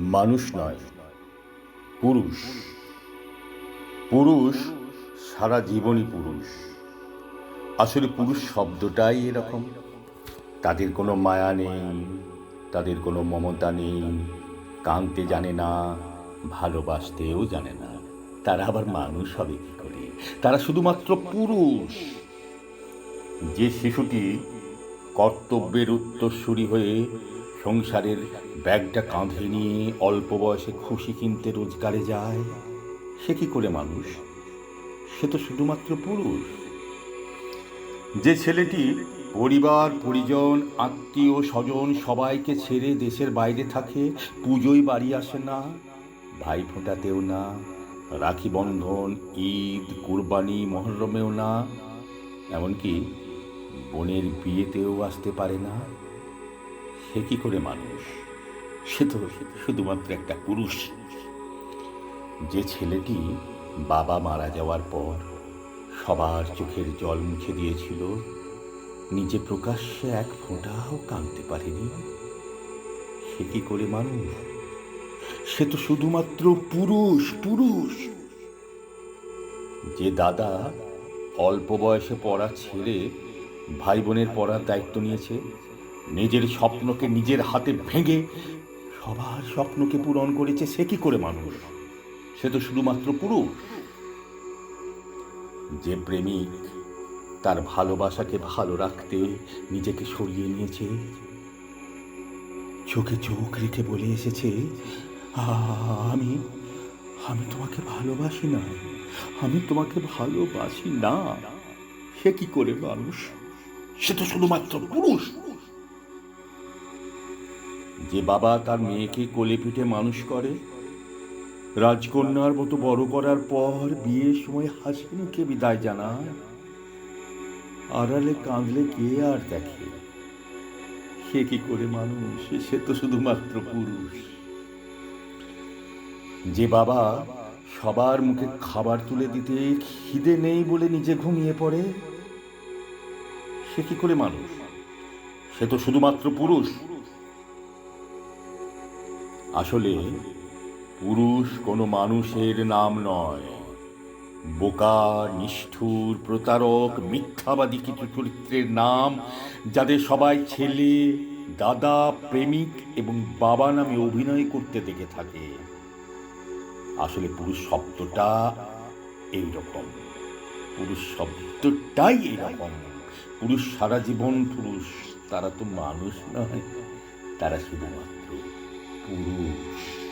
মানুষ নয়, পুরুষ। পুরুষ সারা জীবনই পুরুষ। আসলে পুরুষ শব্দটাই এরকম। তাদের কোনো মায়া নেই, তাদের কোনো মমতা নেই কাঁদতে জানে না, ভালোবাসতেও জানে না। তারা আবার মানুষ হবে কি করে? তারা শুধুমাত্র পুরুষ। যে শিশুটি কর্তব্যের উত্তরসূরি হয়ে সংসারের ব্যাগটা কাঁধে নিয়ে অল্প বয়সে খুশি কিনতে রোজগারে যায়, সে কি করে মানুষ? সে তো শুধুমাত্র পুরুষ। যে ছেলেটি পরিবার, পরিজন, আত্মীয়, স্বজন সবাইকে ছেড়ে দেশের বাইরে থাকে, পুজোয় বাড়ি আসে না, ভাই ফোঁটাতেও না, রাখি বন্ধন, ঈদ, কুরবানি, মহরমেও না, এমনকি বোনের বিয়েতেও আসতে পারে না। সে কি করে মানুষ? সে তো শুধুমাত্র একটা পুরুষ। যে ছেলেটি বাবা মারা যাওয়ার পর সবার চোখের জল মুছে দিয়েছিল, নিজে প্রকাশ্যে এক ফোঁটাও কাঁদতে পারেনি। সে কি করে মানুষ? সে তো শুধুমাত্র পুরুষ পুরুষ। যে দাদা অল্প বয়সে পড়া ছেড়ে ভাই বোনের পড়ার দায়িত্ব নিয়েছে নিজের স্বপ্নকে নিজের হাতে ভেঙে সবার স্বপ্নকে পূরণ করেছে সে কি করে মানুষ? সে তো শুধুমাত্র পুরুষ। যে প্রেমিক তার ভালোবাসাকে ভালো রাখতে নিজেকে সরিয়ে নিয়েছে, চোখে চোখ রেখে বলে এসেছে, "আ- আমি আমি তোমাকে ভালোবাসি না, আমি তোমাকে ভালোবাসি না। সে কি করে মানুষ? সে তো শুধুমাত্র পুরুষ। যে বাবা তার মেয়েকে কোলে পিঠে মানুষ করে, রাজকন্যার মতো বড় করার পর বিয়ের সময় হাসি মুখে বিদায় জানায়। আড়ালে কাঁদলে কে আর দেখে? সে কি করে মানুষ? সে তো শুধুমাত্র পুরুষ। যে বাবা সবার মুখে খাবার তুলে দিতে খিদে নেই বলে নিজে ঘুমিয়ে পড়ে, সে কি করে মানুষ? সে তো শুধুমাত্র পুরুষ। আসলে পুরুষ কোনো মানুষের নাম নয়। বোকা, নিষ্ঠুর, প্রতারক, মিথ্যাবাদী কিছু চরিত্রের নাম, যাদের সবাই ছেলে, দাদা, প্রেমিক এবং বাবা নামে অভিনয় করতে দেখে থাকে। আসলে পুরুষ শব্দটা এইরকম। পুরুষ শব্দটাই এইরকম। পুরুষ সারা জীবন পুরুষ, তারা তো মানুষ নয়, তারা শুধুমাত্র পুরুষ